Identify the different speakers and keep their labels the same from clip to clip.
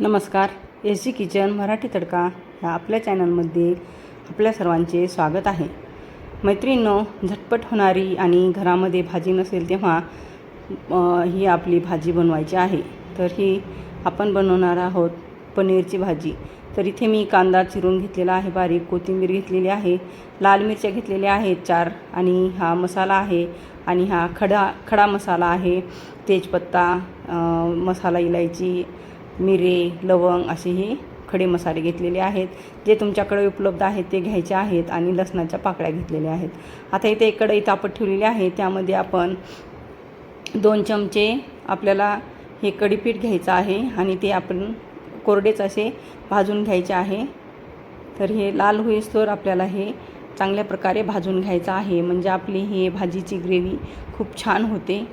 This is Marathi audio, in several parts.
Speaker 1: नमस्कार एस जी किचन मराठी तडका ह्या आपल्या चॅनलमध्ये आपल्या सर्वांचे स्वागत आहे. मैत्रिणींनो झटपट होणारी आणि घरामध्ये भाजी नसेल तेव्हा ही आपली भाजी बनवायची आहे. तर ही आपण बनवणार आहोत पनीरची भाजी. तर इथे मी कांदा चिरून घेतलेला आहे बारीक कोथिंबीर घेतलेली आहे लाल मिरच्या घेतलेल्या आहेत चार आणि हा मसाला आहे आणि हा खडा खडा मसाला आहे तेजपत्ता मसाला इलायची मिरे लवंग असे हे खडे मसाले घेतलेले आहेत. जे तुमच्याकडे उपलब्ध आहेत ते घ्यायचे आहेत आणि लसणाच्या पाकळ्या घेतलेल्या आहेत. आता इथे एक कढई तापत ठेवलेली आहे. त्यामध्ये आपण दोन चमचे आपल्याला हे कढीपीठ घ्यायचं आहे आणि ते आपण कोरडेच असे भाजून घ्यायचे आहे. तर हे लाल होईस्तोवर आपल्याला हे चांगल्या प्रकारे भाजून घ्यायचं आहे. म्हणजे आपली ही भाजीची ग्रेव्ही खूप छान होते.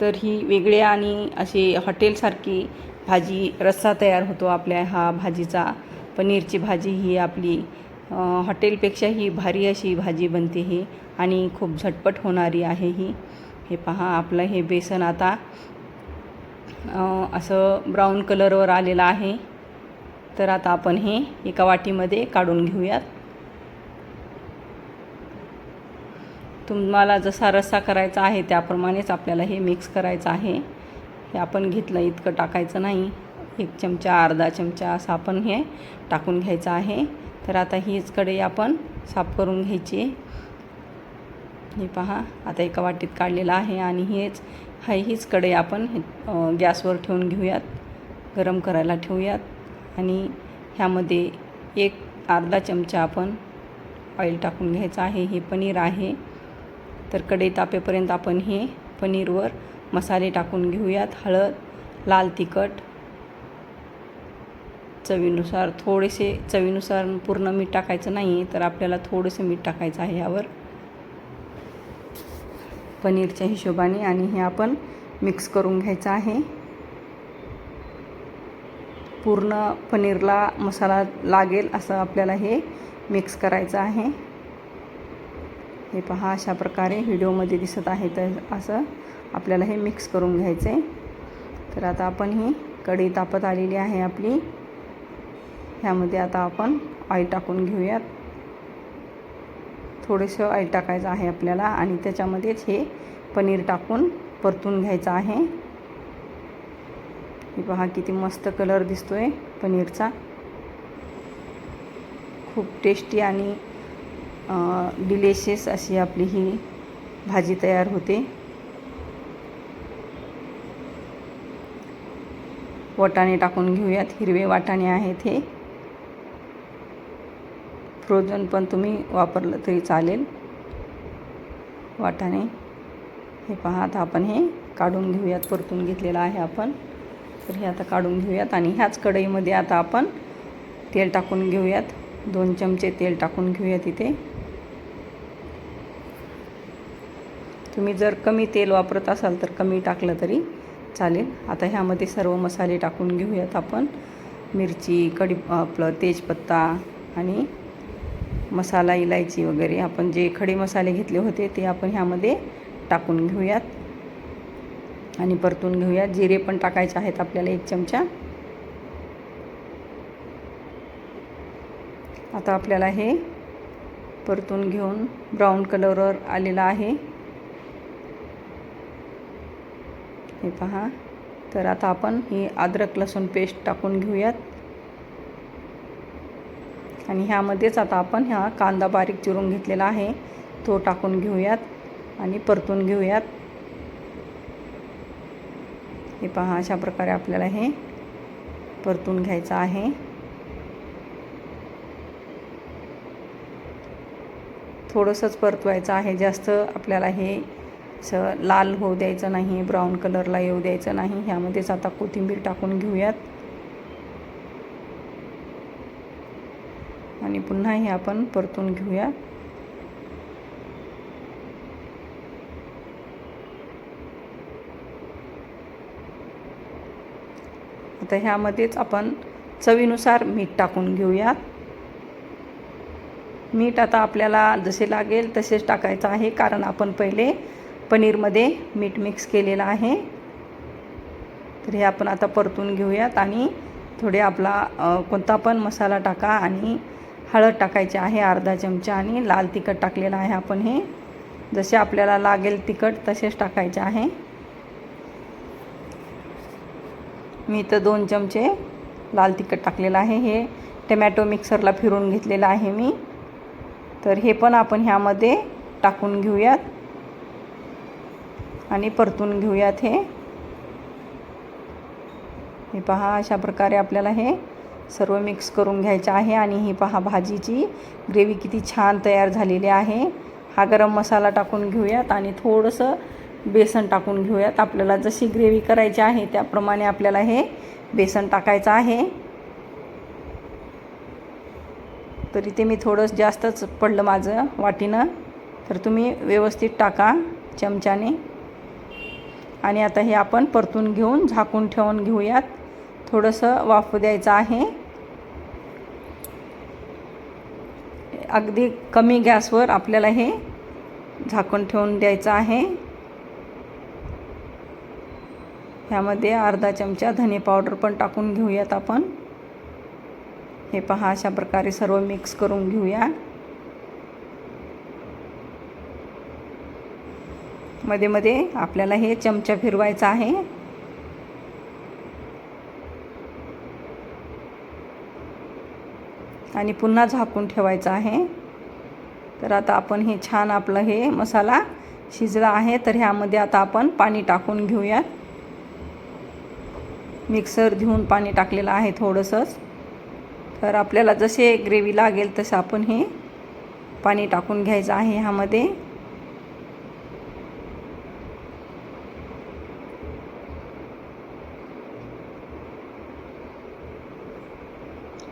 Speaker 1: तर ही वेगळ्या आणि अशी हॉटेलसारखी भाजी रस्सा तयार होतो आपल्या हा भाजीचा. पनीरची भाजी ही आपली हॉटेलपेक्षा ही भारी अशी भाजी बनते ही आणि खूप झटपट होणारी आहे ही. हे पहा आपलं हे बेसन आता असं ब्राऊन कलरवर आलेलं आहे. तर आता आपण हे एका वाटीमध्ये काढून घेऊयात. तुम्हाला जसा रस्सा करायचा आहे त्याप्रमाणेच आपल्याला हे मिक्स करायचं आहे. हे आपण घेतलं इतकं टाकायचं नाही. एक चमचा अर्धा चमचा असं आपण हे टाकून घ्यायचं आहे. तर आता हीच कढई आपण साफ करून घ्यायची. हे पहा आता एका वाटीत काढलेलं आहे आणि हेच हा हीच कढई आपण गॅसवर ठेवून घेऊयात. गरम करायला ठेवूयात. आणि ह्यामध्ये एक अर्धा चमचा आपण ऑइल टाकून घ्यायचं आहे. हे पनीर आहे. तर कढई तापेपर्यंत आपण हे पनीरवर मसाले टाकून घेऊयात. हळद लाल तिखट चवीनुसार थोडेसे चवीनुसार पूर्ण मीठ टाकायचं नाही तर आपल्याला थोडंसं मीठ टाकायचं आहे यावर. पनीरच्या हिशोबाने आणि हे आपण मिक्स करून घ्यायचं आहे. पूर्ण पनीरला मसाला लागेल असं आपल्याला हे मिक्स करायचं आहे. हे पहा अशा प्रकारे व्हिडिओमध्ये दिसत आहे. तर असं आपल्याला हे मिक्स करून घ्यायचं आहे तर आता आपण ही कढई तापत आलेली आहे आपली. ह्यामध्ये आता आपण ऑइल टाकून घेऊयात. थोडंसं ऑइल टाकायचं आहे आपल्याला आणि त्याच्यामध्येच हे पनीर टाकून परतून घ्यायचं आहे. हे पहा किती मस्त कलर दिसतो आहे पनीरचा. खूप टेस्टी आणि डिलेशियस अशी आपली ही भाजी तयार होते. वाटाणे टाकून घेऊयात. हिरवे वाटाणे आहेत हे. फ्रोझन पण तुम्ही वापरलं तरी चालेल. वाटाणे. हे पहा आता आपण हे काढून घेऊयात. परतून घेतलेलं आहे आपण. तर हे आता काढून घेऊयात आणि ह्याच कढईमध्ये आता आपण तेल टाकून घेऊयात. दोन चमचे तेल टाकून घेऊयात इथे. तुम्ही जर कमी तेल वापरत असाल तर कमी टाकलं तरी चालेल. आता ह्यामध्ये सर्व मसाले टाकून घेऊयात आपण. मिरची कढी आपलं तेजपत्ता आणि मसाला इलायची वगैरे. आपण जे खडे मसाले घेतले होते ते आपण ह्यामध्ये टाकून घेऊयात. आणि परतून घेऊयात. जिरे पण टाकायचे आहेत आपल्याला एक चमचा. आता आपल्याला हे परतून घेऊन ब्राऊन कलरवर आलेलं आहे. हे पहा. तर आता आपण ही अद्रक लसूण पेस्ट टाकून घेऊयात. आणि ह्यामध्येच आता आपण ह्या कांदा बारीक चिरून घेतलेला आहे. तो टाकून घेऊयात आणि परतून घेऊयात. हे पहा अशा प्रकारे आपल्याला हे परतून घ्यायचं आहे. थोडंसंच परतवायचं आहे. जास्त आपल्याला हे असं लाल होऊ द्यायचं नाही ब्राऊन कलरला येऊ द्यायचं नाही. ह्यामध्येच आता कोथिंबीर टाकून घेऊयात. आणि पुन्हा हे आपण परतून घेऊया आता ह्यामध्येच आपण चवीनुसार मीठ टाकून घेऊयात. मीठ आता आपल्याला जसे लागेल तसेच टाकायचं आहे कारण आपण पहिले पनीरमध्ये मीठ मिक्स केलेलं आहे. तर हे आपण आता परतून घेऊयात आणि थोडे आपला कोणता पण मसाला टाका आणि हळद टाकायची आहे अर्धा चमचा आणि लाल तिखट टाकलेलं आहे आपण हे. जसे आपल्याला लागेल तिखट तसेच टाकायचे आहे. मी इथं दोन चमचे लाल तिखट टाकलेलं आहे. हे टमॅटो मिक्सरला फिरून घेतलेलं आहे मी. तर हे पण आपण ह्यामध्ये टाकून घेऊयात. आणि परतून घेऊयात हे. हे पहा अशा प्रकारे आपल्याला हे सर्व मिक्स करून घ्यायचं आहे आणि ही पहा भाजीची ग्रेव्ही किती छान तयार झालेली आहे. हा गरम मसाला टाकून घेऊयात आणि थोडंसं बेसन टाकून घेऊयात. आपल्याला जशी ग्रेव्ही करायची आहे त्याप्रमाणे आपल्याला हे बेसन टाकायचं आहे. तरी ते मी थोडं जास्तच पडलं माझं वाटीनं. तर तुम्ही व्यवस्थित टाका चमच्याने. आणि आता हे आपण परतून घेऊन झाकून ठेवून घेऊयात. थोडंसं वाफ द्यायचं आहे. अगदी कमी गॅसवर आपल्याला हे झाकून ठेवून द्यायचं आहे. ह्यामध्ये अर्धा चमचा धने पावडर पण टाकून घेऊयात आपण. हे पहा अशा प्रकारे सर्व मिक्स करून घेऊया मध्ये मध्ये आपल्याला हे चमचा फिरवायचा आहे. आणि पुन्हा झाकून ठेवायचं आहे. तर आता आपण हे छान आपलं हे मसाला शिजला आहे. तर ह्यामध्ये आता आपण पाणी टाकून घेऊयात. मिक्सर घेऊन पाणी टाकलेलं आहे थोडंसंच. तर आपल्याला जसे ग्रेव्ही लागेल तसं आपण हे पाणी टाकून घ्यायचं आहे ह्यामध्ये.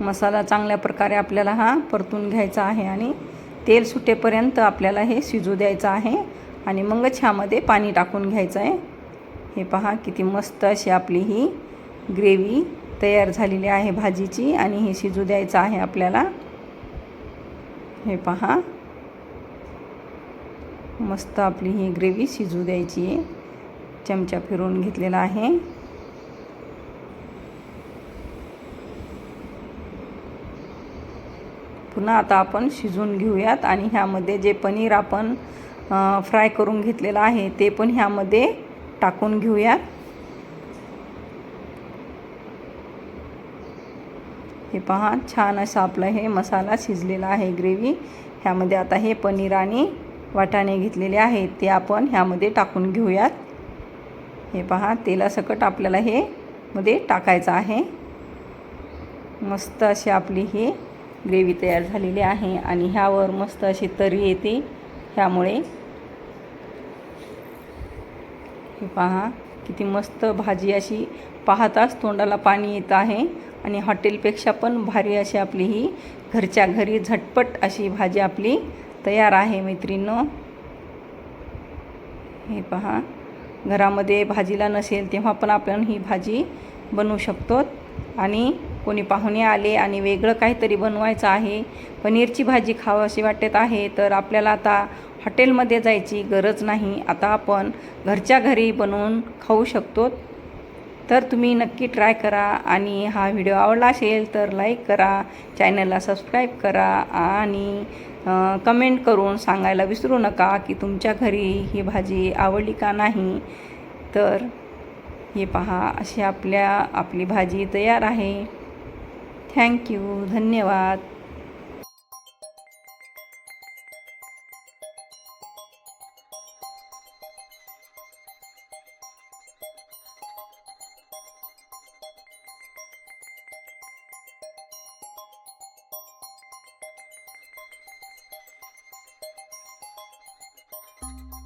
Speaker 1: मसाला चांगल्या प्रकारे आपल्याला हा परतून घ्यायचा आहे आणि तेल सुटेपर्यंत आपल्याला हे शिजू द्यायचं आहे. आणि मगच ह्यामध्ये पाणी टाकून घ्यायचं आहे. हे पहा किती मस्त अशी आपली ही ग्रेव्ही तयार झालेली आहे भाजीची आणि हे शिजू द्यायचं आहे आपल्याला. हे पहा. मस्त आपली ही ग्रेव्ही शिजू द्यायची आहे. चमचा फिरवून घेतलेला आहे. पुन्हा आता आपण शिजून घेऊयात आणि ह्यामध्ये जे पनीर आपण फ्राय करून घेतलेलं आहे ते पण ह्यामध्ये टाकून घेऊयात. हे पहा छान असं आपलं हे मसाला शिजलेला आहे ग्रेव्ही. ह्यामध्ये आता हे पनीर आणि वाटाणे घेतलेले आहेत ते आपण ह्यामध्ये टाकून घेऊयात. हे पहा तेलासकट आपल्याला हे मध्ये टाकायचं आहे. मस्त अशी आपली ही ग्रेव्ही तयार झालेली आहे आणि ह्यावर मस्त अशी तरी येते. ह्यामुळे हे पहा किती मस्त भाजी अशी पाहताच तोंडाला पाणी येत आहे आणि हॉटेलपेक्षा पण भारी अशी आपली ही घरच्या घरी झटपट अशी भाजी आपली तयार आहे मैत्रिणींनो. हे पहा घरामध्ये भाजीला नसेल तेव्हा पण आपण ही भाजी बनवू शकतो आणि कोणी पाहुणे आले आणि वेगळं काहीतरी बनवायचं आहे. पनीरची भाजी खावं वाटत आहे. तर आपल्याला आता हॉटेलमध्ये जायची गरज नाही. आता आपण घरच्या घरी बनवून खाऊ शकतो. तर तुम्ही नक्की ट्राय करा आणि हा व्हिडिओ आवडला असेल तर लाईक करा चॅनलला सबस्क्राईब करा आणि कमेंट करून सांगायला विसरू नका की तुमच्या घरी ही भाजी आवडली का नाही. तर हे पहा अशी आपल्या आपली भाजी तयार आहे. थँक्यू धन्यवाद Thank you.